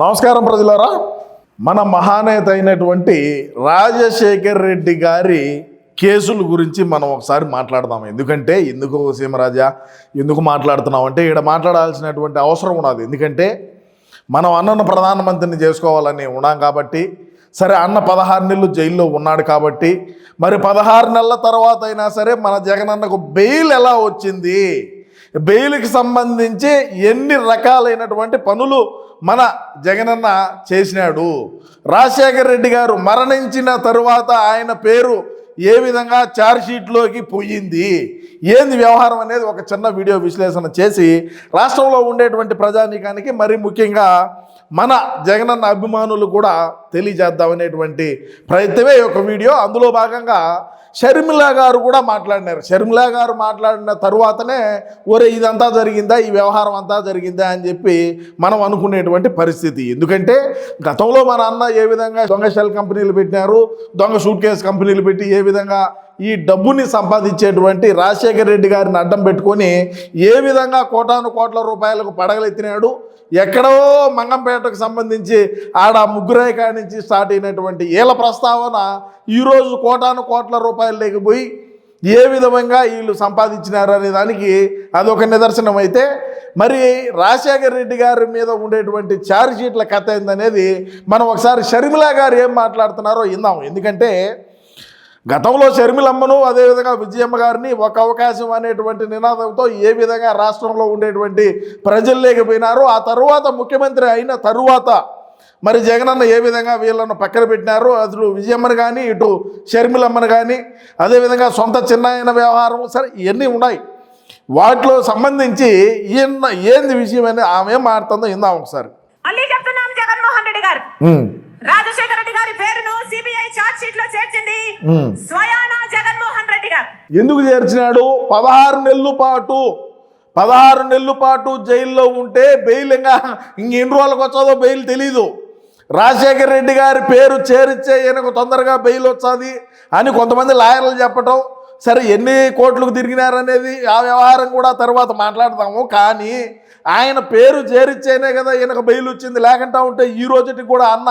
నమస్కారం ప్రజలారా. మన మహానేత అయినటువంటి రాజశేఖర్ రెడ్డి గారి కేసుల గురించి మనం ఒకసారి మాట్లాడదాం. ఎందుకంటే ఎందుకు సీమరాజా ఎందుకు మాట్లాడుతున్నాం అంటే ఇక్కడ మాట్లాడాల్సినటువంటి అవసరం ఉన్నది. ఎందుకంటే మనం అన్నను ప్రధానమంత్రిని చేసుకోవాలని ఉన్నాం కాబట్టి సరే అన్న పదహారు నెలలు జైల్లో ఉన్నాడు కాబట్టి మరి పదహారు నెలల తర్వాత అయినా సరే మన జగనన్నకు బెయిల్ ఎలా వచ్చింది? బెయిల్కి సంబంధించి ఎన్ని రకాలైనటువంటి పనులు మన జగనన్న చేసినాడు. రాజశేఖర్ రెడ్డి గారు మరణించిన తరువాత ఆయన పేరు ఏ విధంగా ఛార్జ్షీట్లోకి పోయింది? ఏంది వ్యవహారం అనేది ఒక చిన్న వీడియో విశ్లేషణ చేసి రాష్ట్రంలో ఉండేటువంటి ప్రజానీకానికి మరి ముఖ్యంగా మన జగనన్న అభిమానులు కూడా తెలియజేద్దామనేటువంటి ప్రయత్నమే ఒక వీడియో. అందులో భాగంగా షర్మిల గారు కూడా మాట్లాడినారు. షర్మిల గారు మాట్లాడిన తరువాతనే ఒరే ఇదంతా జరిగిందా? ఈ వ్యవహారం అంతా జరిగిందా? అని చెప్పి మనం అనుకునేటువంటి పరిస్థితి. ఎందుకంటే గతంలో మన అన్న ఏ విధంగా దొంగ షెల్ కంపెనీలు పెట్టినారు దొంగ సూట్ కేసు కంపెనీలు పెట్టి ఏ విధంగా ఈ డబ్బుని సంపాదించేటువంటి రాజశేఖర రెడ్డి గారిని అడ్డం పెట్టుకొని ఏ విధంగా కోటాను కోట్ల రూపాయలకు పడగలెత్తినాడు? ఎక్కడో మంగంపేటకు సంబంధించి ఆడ ముగ్గురాయి నుంచి స్టార్ట్ అయినటువంటి ఏల ప్రస్తావన ఈరోజు కోటాను కోట్ల రూపాయలు లేకపోయి ఏ విధంగా వీళ్ళు సంపాదించినారు అనే దానికి అదొక నిదర్శనం అయితే మరి రాజశేఖర రెడ్డి గారి మీద ఉండేటువంటి ఛార్జ్ షీట్ల కథ ఏందనేది మనం ఒకసారి షర్మిలా గారు ఏం మాట్లాడుతున్నారో విందాం. ఎందుకంటే గతంలో షర్మిలమ్మను అదేవిధంగా విజయమ్మ గారిని ఒక అవకాశం అనేటువంటి నినాదంతో ఏ విధంగా రాష్ట్రంలో ఉండేటువంటి ప్రజలు లేకపోయినారో ఆ తరువాత ముఖ్యమంత్రి అయిన తరువాత మరి జగనన్న ఏ విధంగా వీళ్ళను పక్కన పెట్టినారు అసలు విజయమ్మని కానీ ఇటు షర్మిలమ్మని కానీ అదేవిధంగా సొంత చిన్నాయన వ్యవహారం సరే ఇవన్నీ ఉన్నాయి. వాటిలో సంబంధించి ఈయన ఏంది విషయం అని ఆమె ఏం మాడుతుందో ఇందాం ఒకసారి. మళ్ళీ చెప్తున్నాం జగన్మోహన్ రెడ్డి గారు రాజశేఖర రెడ్డి గారి పేరును సిబిఐ చార్జ్ షీట్లో చేర్చింది ఉమ్. స్వయాన జగన్మోహన్ రెడ్డి గారు. ఎందుకు చేర్చినాడు? పదహారు నెలల పాటు పదహారు నెలల పాటు జైల్లో ఉంటే బెయిల్ ఇంకా ఇంకెన్ని రోజులకు వచ్చాదో బెయిల్ తెలీదు. రాజశేఖర రెడ్డి గారి పేరు చేరిచ్చే ఈయనకు తొందరగా బెయిల్ వచ్చాది అని కొంతమంది లాయర్లు చెప్పటం సరే ఎన్ని కోట్లకు తిరిగినారనేది ఆ వ్యవహారం కూడా తర్వాత మాట్లాడదాము. కానీ ఆయన పేరు చేరిచ్చేనే కదా ఈయనకు బెయిల్ వచ్చింది. లేకుండా ఉంటే ఈ రోజుకి కూడా అన్న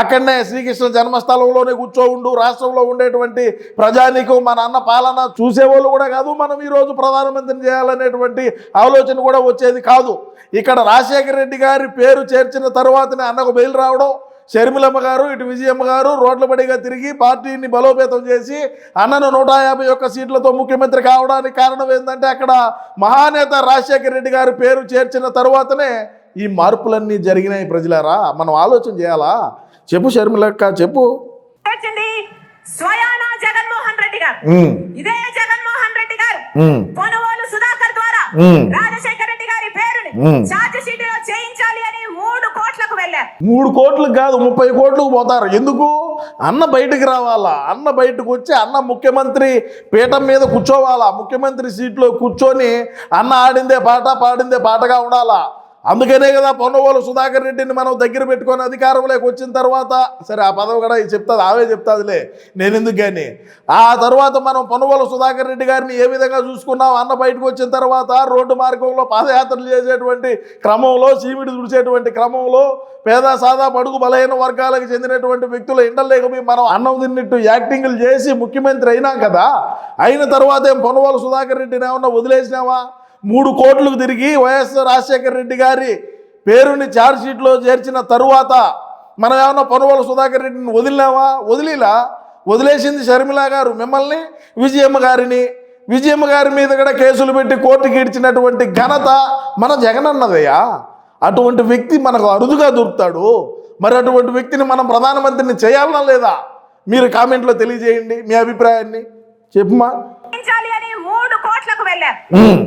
అక్కడనే శ్రీకృష్ణ జన్మస్థలంలోనే కూర్చో ఉండు రాష్ట్రంలో ఉండేటువంటి ప్రజానీకం మన అన్న పాలన చూసేవాళ్ళు కూడా కాదు మనం ఈరోజు ప్రధానమంత్రిని చేయాలనేటువంటి ఆలోచన కూడా వచ్చేది కాదు. ఇక్కడ రాజశేఖర రెడ్డి గారి పేరు చేర్చిన తర్వాతనే అన్నకు బెయిల్ రావడం షర్మిలమ్మ గారు ఇటు విజయమ్మ గారు రోడ్ల బడిగా తిరిగి పార్టీని బలోపేతం చేసి అన్నను నూట యాభై ఒక్క సీట్లతో ముఖ్యమంత్రి కావడానికి కారణం ఏంటంటే అక్కడ మహానేత రాజశేఖర రెడ్డి గారి పేరు చేర్చిన తరువాతనే ఈ మార్పులన్నీ జరిగినాయి ప్రజలారా. మనం ఆలోచన చేయాలా? చెప్పు షర్మిలక్క చెప్పు. చేర్చింది స్వయాన జగన్మోహన్ రెడ్డి గారు. ఉమ్, ఇదే జగన్మోహన్ రెడ్డి గారు. ఉమ్, కొనుగోలు సుధాకర్ ద్వారా ఉమ్. రాజశేఖర రెడ్డి గారి పేరుని షీట్లో చేయించాలి అని కోట్లకు వెళ్ళారు మూడు కోట్లకు కాదు ముప్పై కోట్లకు పోతారు. ఎందుకు? అన్న బయటకు రావాలా? అన్న బయటకు వచ్చి అన్న ముఖ్యమంత్రి పీఠం మీద కూర్చోవాలా? ముఖ్యమంత్రి సీట్లో కూర్చొని అన్న ఆడిందే పాట పాడిందే పాటగా ఉండాలా? అందుకనే కదా పొన్నవోలు సుధాకర్ రెడ్డిని మనం దగ్గర పెట్టుకొని అధికారంలోకి వచ్చిన తర్వాత సరే ఆ పదవి కూడా చెప్తాది ఆవే చెప్తాదిలే నేను ఎందుకు కానీ ఆ తర్వాత మనం పొన్నవోలు సుధాకర్ రెడ్డి గారిని ఏ విధంగా చూసుకున్నాం? అన్న బయటకు వచ్చిన తర్వాత రోడ్డు మార్గంలో పాదయాత్రలు చేసేటువంటి క్రమంలో సీమిడి తుడిచేటువంటి క్రమంలో పేద సాదా పడుగు బలహీన వర్గాలకు చెందినటువంటి వ్యక్తుల ఇండలేకపోయి మనం అన్నం తిన్నట్టు యాక్టింగ్లు చేసి ముఖ్యమంత్రి అయినాం కదా అయిన తర్వాత ఏం పొన్నవాళ్ళు సుధాకర్ రెడ్డిని ఏమన్నా వదిలేసినావా? మూడు కోట్లకు తిరిగి వైఎస్ రాజశేఖర రెడ్డి గారి పేరుని ఛార్జ్షీట్లో చేర్చిన తరువాత మనం ఏమన్నా పొన్నవాళ్ళు సుధాకర్ రెడ్డిని వదిలినావా వదిలేలా? వదిలేసింది షర్మిల గారు. మిమ్మల్ని విజయమ్మ గారిని. విజయమ్మ గారి మీద కూడా కేసులు పెట్టి కోర్టుకి ఇచ్చినటువంటి ఘనత మన జగనన్నదయ్యా అటువంటి వ్యక్తి మనకు అరుదుగా దొరుకుతాడు. మరి అటువంటి వ్యక్తిని మనం ప్రధానమంత్రిని చేయాలనా లేదా? మీరు కామెంట్లో తెలియజేయండి మీ అభిప్రాయాన్ని. చెప్పుమా చేయించాలి అని మూడు కోట్లకు వెళ్ళారు.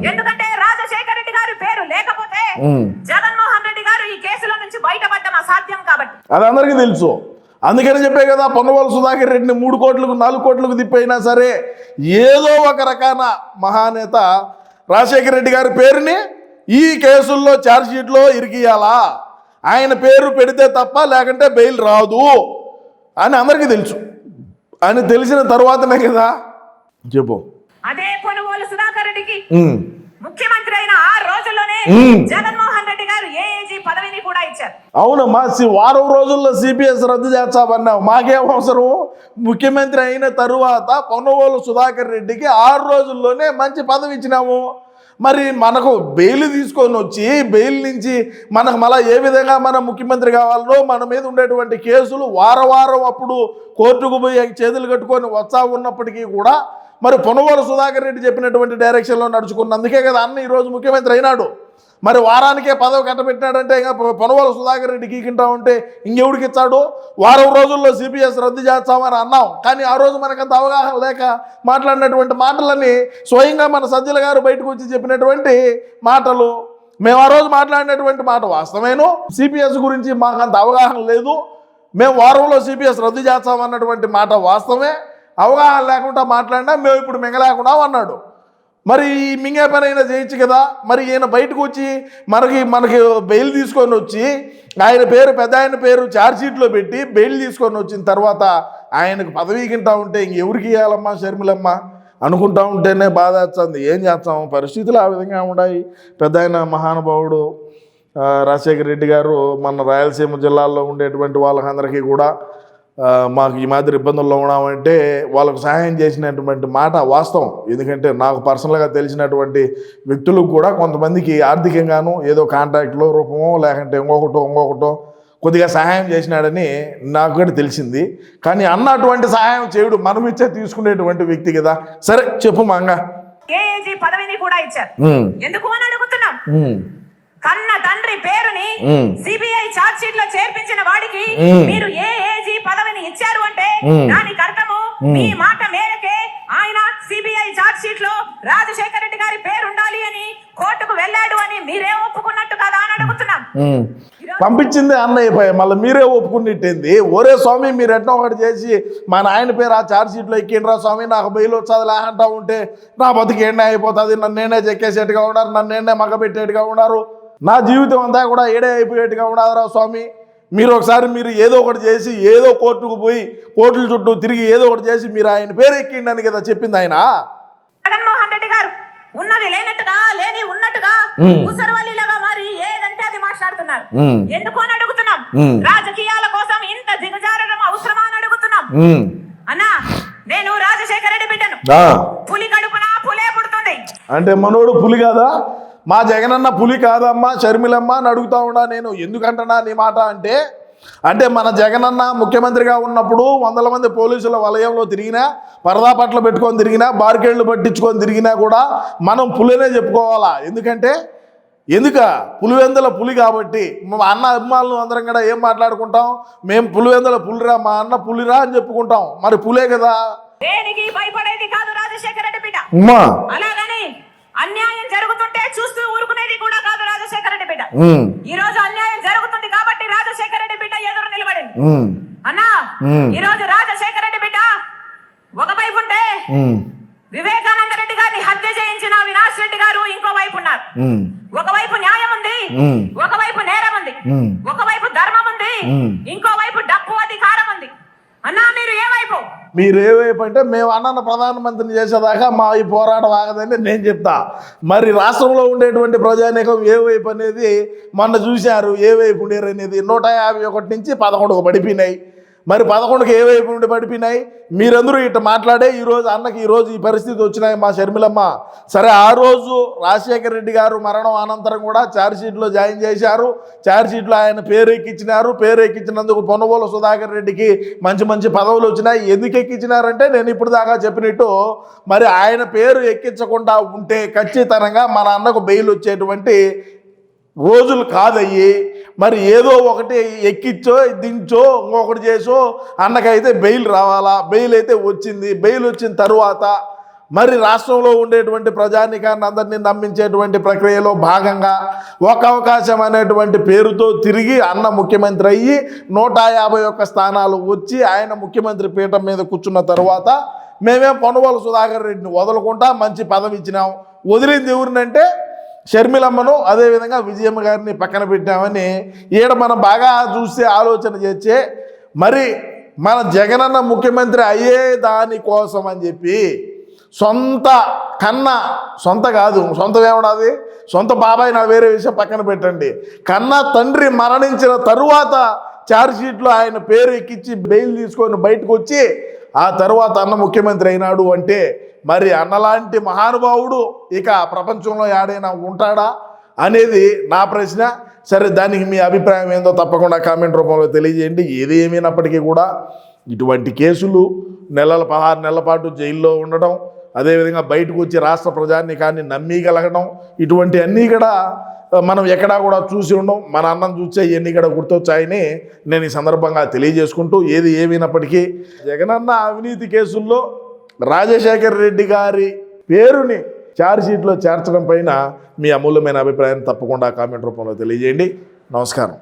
ఎందుకంటే రాజశేఖర రెడ్డి గారి పేరు లేకపోతే. జగన్మోహన్ రెడ్డి గారు ఈ కేసుల నుంచి బయటపడడం అసాధ్యం కాబట్టి. అది అందరికీ తెలుసు. అందుకని చెప్పే కదా పొన్నవాళ్ళు సుధాకర్ రెడ్డిని మూడు కోట్లకు నాలుగు కోట్లకు తిప్పైనా సరే ఏదో ఒక రకాన మహానేత రాజశేఖర రెడ్డి గారి పేరుని ఈ కేసుల్లో ఛార్జ్ షీట్లో ఇరికియాలా ఆయన పేరు పెడితే తప్ప లేకుంటే బెయిల్ రాదు అని అందరికీ తెలుసు. అని తెలిసిన తర్వాతనే కదా. చెప్పు. అదే కొనుగోలు సుధాకర్ రెడ్డికి. ముఖ్యమంత్రి అయిన ఆ రోజుల్లోనే. జగన్మోహన్ రెడ్డి గారు ఏఏజీ పదవిని కూడా ఇచ్చారు. అవునమ్మా వారం రోజుల్లో సిపిఎస్ రద్దు చేస్తామన్నావు. మాకేం అవసరం? ముఖ్యమంత్రి అయిన తరువాత పొన్నవోలు సుధాకర్ రెడ్డికి ఆరు రోజుల్లోనే మంచి పదవి ఇచ్చినాము. మరి మనకు బెయిల్ తీసుకొని వచ్చి బెయిల్ నుంచి మనకు మళ్ళీ ఏ విధంగా మన ముఖ్యమంత్రి కావాలనో మన మీద ఉండేటువంటి కేసులు వారం వారం అప్పుడు కోర్టుకు పోయి చేతులు కట్టుకొని వస్తా ఉన్నప్పటికీ కూడా మరి పొనవోలు సుధాకర్ రెడ్డి చెప్పినటువంటి డైరెక్షన్లో నడుచుకున్నందుకే కదా అన్న ఈరోజు ముఖ్యమంత్రి అయినాడు. మరి వారానికే పదవి కట్టబెట్టినాడంటే ఇంకా పొ- పొనవోలు సుధాకర్ రెడ్డి గీకింటా ఉంటే ఇంకెవడికి ఇచ్చాడు? వారం రోజుల్లో సిపిఎస్ రద్దు చేస్తామని అన్నాం. కానీ ఆ రోజు మనకంత అవగాహన లేక మాట్లాడినటువంటి మాటలని స్వయంగా మన సజ్జల గారు బయటకు వచ్చి చెప్పినటువంటి మాటలు. మేము ఆ రోజు మాట్లాడినటువంటి మాట వాస్తవేను. సిపిఎస్ గురించి మాకు అంత అవగాహన లేదు. మేము వారంలో సిపిఎస్ రద్దు చేస్తామన్నటువంటి మాట వాస్తవమే. అవగాహన లేకుండా మాట్లాడినా మేము ఇప్పుడు మింగలేకుండా అన్నాడు. మరి ఈ మింగే పని అయినా చేయొచ్చు కదా. మరి ఈయన బయటకు వచ్చి మనకి మనకి బెయిల్ తీసుకొని వచ్చి ఆయన పేరు పెద్ద ఆయన పేరు ఛార్జ్షీట్లో పెట్టి బెయిల్ తీసుకొని వచ్చిన తర్వాత ఆయనకు పదవి కింటా ఉంటే ఇంకెవరికి ఇవ్వాలమ్మా షర్మిలమ్మ? అనుకుంటా ఉంటేనే బాధ వచ్చింది ఏం చేస్తాం? పరిస్థితులు ఆ విధంగా ఉన్నాయి. పెద్ద ఆయన మహానుభావుడు రాజశేఖర రెడ్డి గారు మన రాయలసీమ జిల్లాల్లో ఉండేటువంటి వాళ్ళకందరికీ కూడా మాకు ఈ మాదిరి ఇబ్బందుల్లో ఉన్నామంటే వాళ్ళకు సహాయం చేసినటువంటి మాట వాస్తవం. ఎందుకంటే నాకు పర్సనల్గా తెలిసినటువంటి వ్యక్తులకు కూడా కొంతమందికి ఆర్థికంగాను ఏదో కాంట్రాక్ట్లో రూపమో లేకంటే ఇంకొకటో ఇంకొకటో కొద్దిగా సహాయం చేసినాడని నాకు కూడా తెలిసింది. కానీ అన్న అటువంటి సహాయం చేయుడు మనం ఇచ్చే తీసుకునేటువంటి వ్యక్తి కదా. సరే చెప్పు మంగ. ఏఏజీ పదవిని కూడా ఇచ్చారు. ఉమ్, ఎందుకు అని అడుగుతున్నాం. ఉమ్, కన్న తండ్రి పేరుని. సిబిఐ చార్జ్ షీట్లో చేర్పించిన వాడికి. మీరు ఏ ఇచ్చారు అంటే. దానికి అర్థము మీ మాట మేరకే ఆయన సిబిఐ చార్జ్ షీట్లో రాజశేఖర రెడ్డి గారి పేరు ఉండాలి అని కోర్టుకు వెళ్ళాడు అని మీరే ఒప్పుకున్నట్టు కదా అని అడుగుతున్నాం. పంపించింది అన్నయ్య మళ్ళీ మీరే ఒప్పుకున్నట్టేంది? ఒరే స్వామి మీరు ఎట్లా ఒకటి చేసి మా నాయన పేరు ఆ ఛార్జ్ షీట్లో ఎక్కిండ్రా స్వామి నాకు బెయిల్ వచ్చేది లేకంటా ఉంటే నా బతికి ఎండే అయిపోతుంది నన్ను నేనే చెక్కేసేట్టుగా ఉన్నారు నన్ను నేనే మగబెట్టేట్టుగా ఉన్నారు. నా జీవితం అంతా కూడా ఏడే అయిపోయేట్టుగా ఉన్నారా స్వామి. మీరు ఒకసారి మీరు ఏదో ఒకటి చేసి ఏదో కోర్టుకు పోయి కోర్టుల చుట్టూ తిరిగి ఏదో ఒకటి చేసి మీరు ఆయన పేరు ఎక్కిండని కదా చెప్పింది ఆయన జగన్మోహన్ రెడ్డి గారు ఉన్నది లేనట్టుగా లేని ఉన్నట్టుగా. ముసరవల్లిలాగా మరి ఏదంటే అది మాట్లాడుతున్నారు. ఎందుకు అని అడుగుతున్నాం. రాజకీయాల కోసం ఇంత దిగజారడం అవసరమా అని అడుగుతున్నాం. అన్నా నేను రాజశేఖర రెడ్డి బిడ్డను. పులి కడుపున పులే పుడుతుంది అంటే మనోడు పులి కాదా మా జగనన్న పులి కాదమ్మా షర్మిలమ్మ అని అడుగుతా ఉన్నా నేను. ఎందుకంటున్నా నీ మాట అంటే అంటే మన జగనన్న ముఖ్యమంత్రిగా ఉన్నప్పుడు వందల మంది పోలీసుల వలయంలో తిరిగినా పరదా పట్ల పెట్టుకొని తిరిగినా బార్కెళ్ళు పట్టించుకొని తిరిగినా కూడా మనం పులినే చెప్పుకోవాలా? ఎందుకంటే ఎందుక? పులివెందుల పులి కాబట్టి. మా అన్న అభిమానులు అందరం కూడా ఏం మాట్లాడుకుంటాం? మేము పులివెందుల పులిరా మా అన్న పులిరా అని చెప్పుకుంటాం. మరి పులే కదా? అన్యాయం జరుగుతుంటే చూస్తూ ఊరుకునేది కూడా కాదు రాజశేఖర రెడ్డి బిడ్డ ఈ రోజు అన్యాయం జరుగుతుంది కాబట్టి రాజశేఖర రెడ్డి బిడ్డ ఎదురు నిలబడింది అన్నా. ఈ రోజు రాజశేఖర రెడ్డి బిడ్డ ఒకవైపు ఉంటే వివేకానంద రెడ్డి గారిని హత్య చేయించిన అవినాష్ రెడ్డి గారు ఇంకో వైపు ఉన్నారు. ఒకవైపు న్యాయం ఉంది. ఒకవైపు నేరం ఉంది. ఒకవైపు ధర్మం ఉంది మ్మ్. ఇంకోవైపు డబ్బు అధికారం ఉంది అన్నా మీరు ఏ వైపు మీరు ఏవైపు అంటే మేము అన్నన్న ప్రధానమంత్రిని చేసేదాకా మా ఈ పోరాటం ఆగదని నేను చెప్తా. మరి రాష్ట్రంలో ఉండేటువంటి ప్రజానీకం ఏ వైపు అనేది మొన్న చూశారు ఏ వైపు ఉండేరు అనేది నూట యాభై ఒకటి నుంచి పదకొండుకు పడిపోయినాయి. మరి పదకొండుకి ఏ వైపు నుండి పడిపోయినాయి? మీరందరూ ఇట్లా మాట్లాడే ఈరోజు అన్నకి ఈరోజు ఈ పరిస్థితి వచ్చినాయి మా షర్మిలమ్మ. సరే ఆ రోజు రాజశేఖర రెడ్డి గారు మరణం అనంతరం కూడా ఛార్జ్షీట్లో జాయిన్ చేశారు. ఛార్జ్షీట్లో ఆయన పేరు ఎక్కించినారు పేరు ఎక్కించినందుకు పొన్నబోల సుధాకర్ రెడ్డికి మంచి మంచి పదవులు వచ్చినాయి. ఎందుకు ఎక్కించినారంటే నేను ఇప్పుడు దాకా చెప్పినట్టు మరి ఆయన పేరు ఎక్కించకుండా ఉంటే ఖచ్చితంగా మన అన్నకు బెయిల్ వచ్చేటువంటి రోజులు కాదయ్యి. మరి ఏదో ఒకటి ఎక్కిచ్చో దించో ఇంకొకటి చేసో అన్నకైతే బెయిల్ రావాలా? బెయిల్ అయితే వచ్చింది. బెయిల్ వచ్చిన తరువాత మరి రాష్ట్రంలో ఉండేటువంటి ప్రజానికాన్ని అందరినీ నమ్మించేటువంటి ప్రక్రియలో భాగంగా ఒక అవకాశం అనేటువంటి పేరుతో తిరిగి అన్న ముఖ్యమంత్రి అయ్యి నూట యాభై ఒక్క స్థానాలు వచ్చి ఆయన ముఖ్యమంత్రి పీఠం మీద కూర్చున్న తర్వాత మేమేం పొనవాళ్ళు సుధాకర్ రెడ్డిని వదలకుండా మంచి పదవి ఇచ్చినాం. వదిలింది ఎవరినంటే షర్మిలమ్మను అదేవిధంగా విజయమ్మ గారిని పక్కన పెట్టామని ఈడ మనం బాగా చూస్తే ఆలోచన చేస్తే మరి మన జగనన్న ముఖ్యమంత్రి అయ్యే దానికోసం అని చెప్పి సొంత కన్న సొంత కాదు సొంతం సొంత బాబాయ్ నా వేరే విషయం పక్కన పెట్టండి. కన్న తండ్రి మరణించిన తరువాత ఛార్జ్షీట్లో ఆయన పేరు ఎక్కించి బెయిల్ తీసుకొని బయటకు వచ్చి ఆ తర్వాత అన్న ముఖ్యమంత్రి అయినాడు అంటే మరి అన్నలాంటి మహానుభావుడు ఇక ప్రపంచంలో ఏడైనా ఉంటాడా అనేది నా ప్రశ్న. సరే దానికి మీ అభిప్రాయం ఏందో తప్పకుండా కామెంట్ రూపంలో తెలియజేయండి. ఏది ఏమైనప్పటికీ కూడా ఇటువంటి కేసులు నెలల పదహారు నెలల పాటు జైల్లో ఉండడం అదేవిధంగా బయటకు వచ్చి రాష్ట్ర ప్రజానికాన్ని నమ్మీగలగడం ఇటువంటి అన్నీ కూడా మనం ఎక్కడా కూడా చూసి ఉండం మన అన్నం చూస్తే ఇవన్నీ కూడా గుర్తొచ్చాయని నేను ఈ సందర్భంగా తెలియజేసుకుంటూ ఏది ఏమైనప్పటికీ జగనన్న అవినీతి కేసుల్లో రాజశేఖర్ రెడ్డి గారి పేరుని ఛార్జ్షీట్లో చేర్చడం పైన మీ అమూల్యమైన అభిప్రాయాన్ని తప్పకుండా కామెంట్ రూపంలో తెలియజేయండి. నమస్కారం.